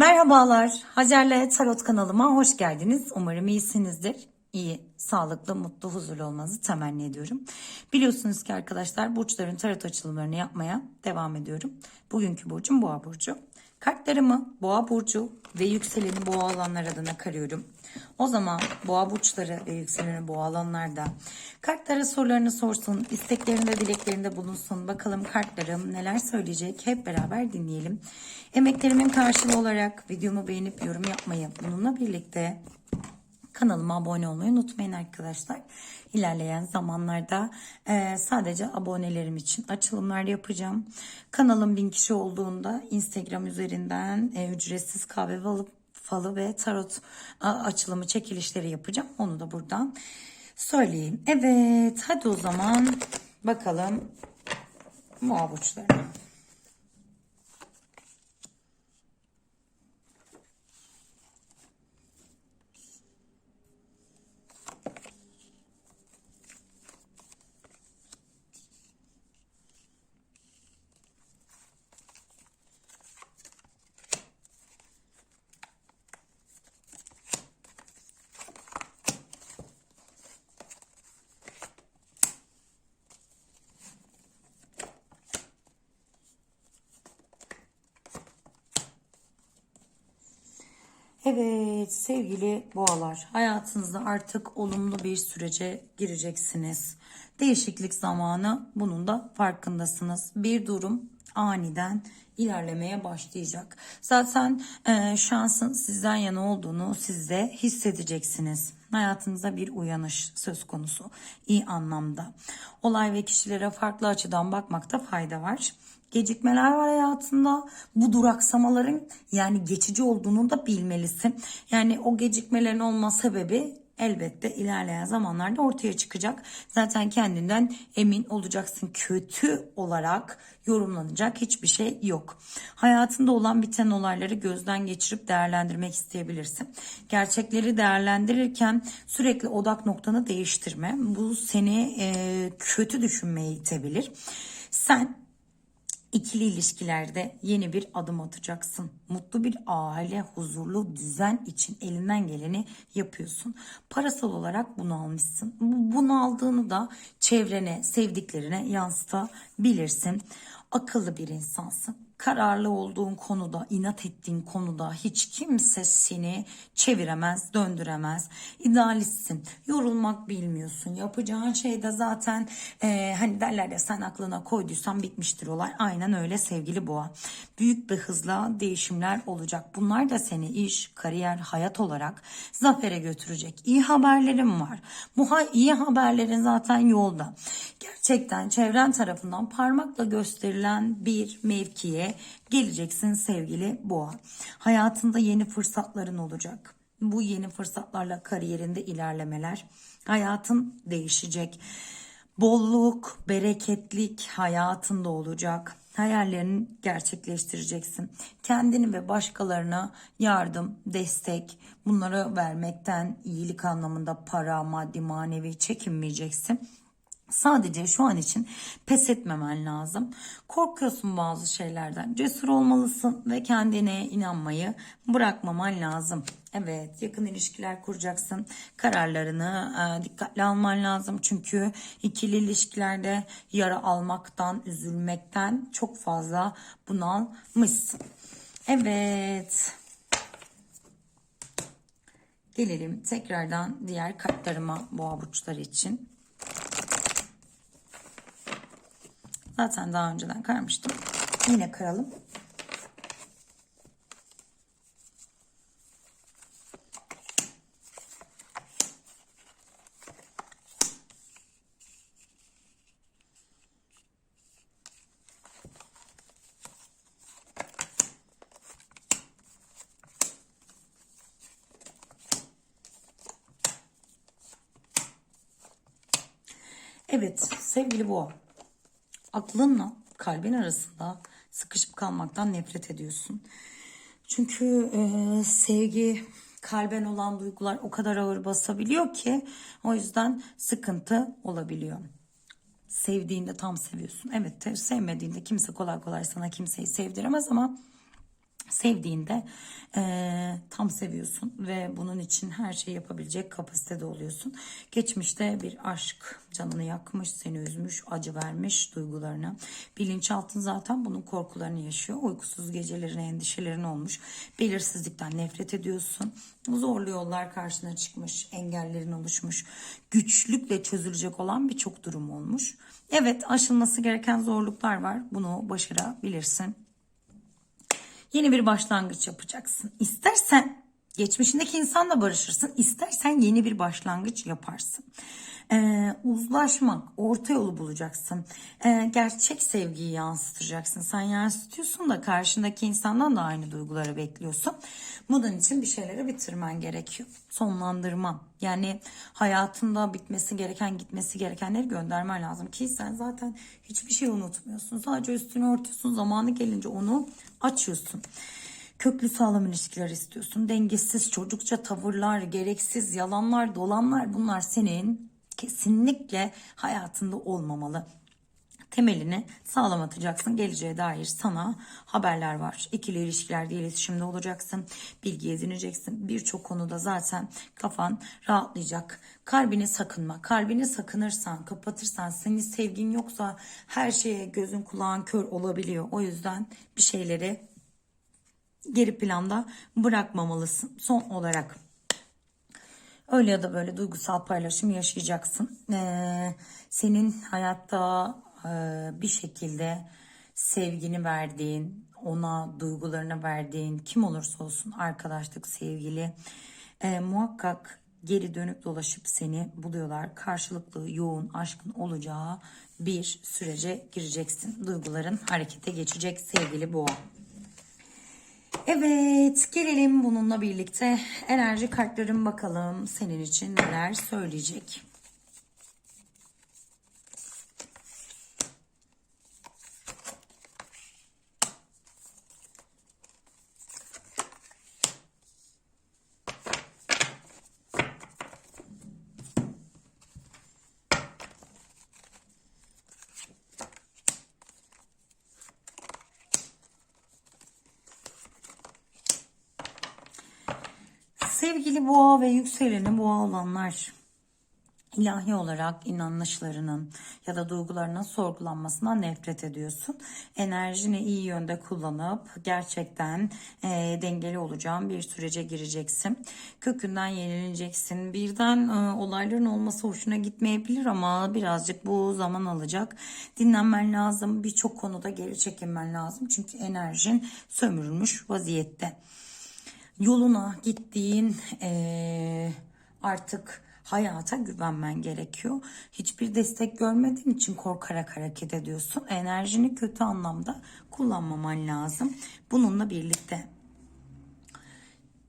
Merhabalar, Hacer'le Tarot kanalıma hoş geldiniz. Umarım iyisinizdir. İyi, sağlıklı, mutlu, huzurlu olmanızı temenni ediyorum. Biliyorsunuz ki arkadaşlar burçların tarot açılımlarını yapmaya devam ediyorum. Bugünkü burcum Boğa burcu. Kartlarımı Boğa burcu ve yükseleni Boğa alanlar adına karıyorum. O zaman Boğa burçları ve yükseleni Boğa alanlarda kartlara sorularını sorsun, isteklerinde, dileklerinde bulunsun. Bakalım kartlarım neler söyleyecek hep beraber dinleyelim. Emeklerimin karşılığı olarak videomu beğenip yorum yapmayı, bununla birlikte Kanalıma abone olmayı unutmayın arkadaşlar. İlerleyen zamanlarda e, sadece abonelerim için açılımlar yapacağım. Kanalım bin kişi olduğunda Instagram üzerinden e, ücretsiz kahve falı, falı ve tarot açılımı çekilişleri yapacağım. Onu da buradan söyleyeyim. Evet hadi o zaman bakalım burçlarına. Evet sevgili boğalar hayatınızda artık olumlu bir sürece gireceksiniz. Değişiklik zamanı bunun da farkındasınız. Bir durum aniden ilerlemeye başlayacak. Zaten e, şansın sizden yana olduğunu siz de hissedeceksiniz. Hayatınıza bir uyanış söz konusu iyi anlamda. Olay ve kişilere farklı açıdan bakmakta fayda var gecikmeler var hayatında. Bu duraksamaların yani geçici olduğunu da bilmelisin. Yani o gecikmelerin olma sebebi elbette ilerleyen zamanlarda ortaya çıkacak. Zaten kendinden emin olacaksın. Kötü olarak yorumlanacak hiçbir şey yok. Hayatında olan biten olayları gözden geçirip değerlendirmek isteyebilirsin. Gerçekleri değerlendirirken sürekli odak noktanı değiştirme. Bu seni e, kötü düşünmeye itebilir. Sen İkili ilişkilerde yeni bir adım atacaksın. Mutlu bir aile, huzurlu düzen için elinden geleni yapıyorsun. Parasal olarak bunu almışsın. Bunu aldığını da çevrene, sevdiklerine yansıtabilirsin. Akıllı bir insansın kararlı olduğun konuda, inat ettiğin konuda hiç kimse seni çeviremez, döndüremez. İdealistsin. Yorulmak bilmiyorsun. Yapacağın şey de zaten e, hani derler ya sen aklına koyduysan bitmiştir olay. Aynen öyle sevgili boğa. Büyük bir hızla değişimler olacak. Bunlar da seni iş, kariyer, hayat olarak zafere götürecek. İyi haberlerim var. Bu iyi haberlerin zaten yolda. Gerçekten çevren tarafından parmakla gösterilen bir mevkiye geleceksin sevgili boğa. Hayatında yeni fırsatların olacak. Bu yeni fırsatlarla kariyerinde ilerlemeler, hayatın değişecek. Bolluk, bereketlik hayatında olacak. Hayallerini gerçekleştireceksin. Kendini ve başkalarına yardım, destek bunları vermekten iyilik anlamında para, maddi, manevi çekinmeyeceksin Sadece şu an için pes etmemen lazım. Korkuyorsun bazı şeylerden. Cesur olmalısın ve kendine inanmayı bırakmaman lazım. Evet yakın ilişkiler kuracaksın. Kararlarını e, dikkatli alman lazım. Çünkü ikili ilişkilerde yara almaktan, üzülmekten çok fazla bunalmışsın. Evet. Gelelim tekrardan diğer kartlarıma boğa burçları için. Zaten daha önceden karmıştım. Yine karalım. Evet sevgili boğa aklınla kalbin arasında sıkışıp kalmaktan nefret ediyorsun. Çünkü e, sevgi kalben olan duygular o kadar ağır basabiliyor ki o yüzden sıkıntı olabiliyor. Sevdiğinde tam seviyorsun. Evet sevmediğinde kimse kolay kolay sana kimseyi sevdiremez ama sevdiğinde eee, tam seviyorsun ve bunun için her şeyi yapabilecek kapasitede oluyorsun. Geçmişte bir aşk canını yakmış, seni üzmüş, acı vermiş duygularına. Bilinçaltın zaten bunun korkularını yaşıyor. Uykusuz gecelerin, endişelerin olmuş. Belirsizlikten nefret ediyorsun. Zorlu yollar karşına çıkmış, engellerin oluşmuş. Güçlükle çözülecek olan birçok durum olmuş. Evet aşılması gereken zorluklar var. Bunu başarabilirsin. Yeni bir başlangıç yapacaksın. İstersen geçmişindeki insanla barışırsın. İstersen yeni bir başlangıç yaparsın. Ee, uzlaşmak, orta yolu bulacaksın. Ee, gerçek sevgiyi yansıtacaksın. Sen yansıtıyorsun da karşındaki insandan da aynı duyguları bekliyorsun. Bunun için bir şeyleri bitirmen gerekiyor. Sonlandırman. Yani hayatında bitmesi gereken, gitmesi gerekenleri göndermen lazım ki sen zaten hiçbir şey unutmuyorsun. Sadece üstünü örtüyorsun. Zamanı gelince onu açıyorsun. Köklü sağlam ilişkiler istiyorsun. Dengesiz çocukça tavırlar, gereksiz yalanlar, dolanlar bunlar senin kesinlikle hayatında olmamalı. Temelini sağlam atacaksın. Geleceğe dair sana haberler var. İkili ilişkilerde iletişimde olacaksın. Bilgi edineceksin. Birçok konuda zaten kafan rahatlayacak. Kalbini sakınma. Kalbini sakınırsan, kapatırsan, senin sevgin yoksa her şeye gözün kulağın kör olabiliyor. O yüzden bir şeyleri geri planda bırakmamalısın. Son olarak öyle ya da böyle duygusal paylaşım yaşayacaksın. Ee, senin hayatta e, bir şekilde sevgini verdiğin, ona duygularını verdiğin kim olursa olsun arkadaşlık, sevgili e, muhakkak geri dönüp dolaşıp seni buluyorlar. Karşılıklı yoğun aşkın olacağı bir sürece gireceksin. Duyguların harekete geçecek sevgili boğa. Evet gelelim bununla birlikte enerji kartlarım bakalım senin için neler söyleyecek. Sevgili boğa ve yükseleni boğa olanlar ilahi olarak inanışlarının ya da duygularının sorgulanmasından nefret ediyorsun. Enerjini iyi yönde kullanıp gerçekten e, dengeli olacağın bir sürece gireceksin. Kökünden yenileceksin. Birden e, olayların olması hoşuna gitmeyebilir ama birazcık bu zaman alacak. Dinlenmen lazım. Birçok konuda geri çekinmen lazım. Çünkü enerjin sömürülmüş vaziyette yoluna gittiğin eee, artık hayata güvenmen gerekiyor. Hiçbir destek görmediğin için korkarak hareket ediyorsun. Enerjini kötü anlamda kullanmaman lazım. Bununla birlikte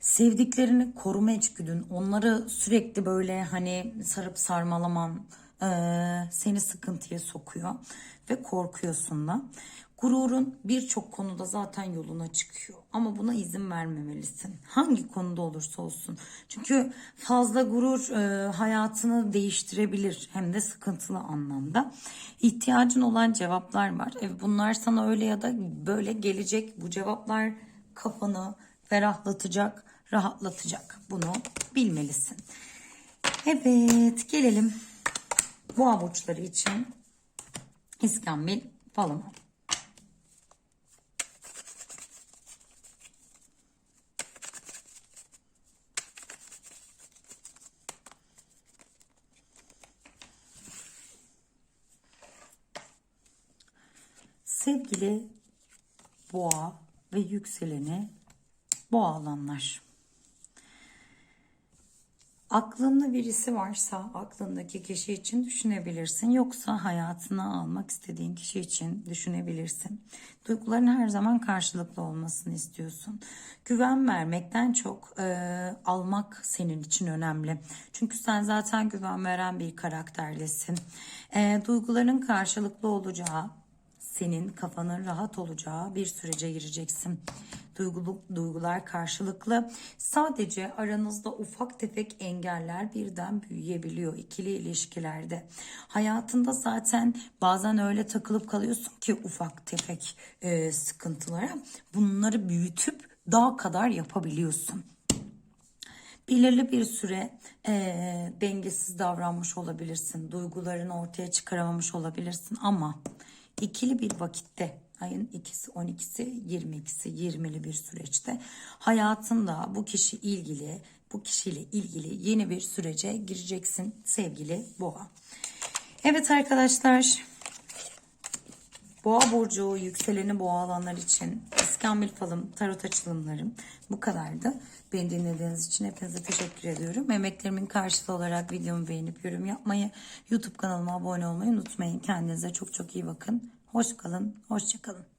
sevdiklerini koruma içgüdün, onları sürekli böyle hani sarıp sarmalaman eee, seni sıkıntıya sokuyor ve korkuyorsun da. Gururun birçok konuda zaten yoluna çıkıyor ama buna izin vermemelisin. Hangi konuda olursa olsun. Çünkü fazla gurur e, hayatını değiştirebilir hem de sıkıntılı anlamda. İhtiyacın olan cevaplar var. E, bunlar sana öyle ya da böyle gelecek. Bu cevaplar kafanı ferahlatacak, rahatlatacak. Bunu bilmelisin. Evet, gelelim boğa burçları için İskambil falanı. Sevgili boğa ve yükseleni boğa alanlar. Aklında birisi varsa aklındaki kişi için düşünebilirsin. Yoksa hayatına almak istediğin kişi için düşünebilirsin. Duyguların her zaman karşılıklı olmasını istiyorsun. Güven vermekten çok e, almak senin için önemli. Çünkü sen zaten güven veren bir karakterdesin. E, duyguların karşılıklı olacağı, senin kafanın rahat olacağı bir sürece gireceksin. Duygulu, duygular karşılıklı. Sadece aranızda ufak tefek engeller birden büyüyebiliyor ikili ilişkilerde. Hayatında zaten bazen öyle takılıp kalıyorsun ki ufak tefek e, sıkıntılara. Bunları büyütüp daha kadar yapabiliyorsun belirli bir süre eee, dengesiz davranmış olabilirsin. Duygularını ortaya çıkaramamış olabilirsin ama ikili bir vakitte ayın ikisi 12'si 22'si 20'li bir süreçte hayatında bu kişi ilgili bu kişiyle ilgili yeni bir sürece gireceksin sevgili boğa. Evet arkadaşlar Boğa burcu, yükseleni boğa alanlar için iskambil falım, tarot açılımlarım bu kadardı. Beni dinlediğiniz için hepinize teşekkür ediyorum. Emeklerimin karşılığı olarak videomu beğenip yorum yapmayı, YouTube kanalıma abone olmayı unutmayın. Kendinize çok çok iyi bakın. Hoş kalın, hoşça kalın.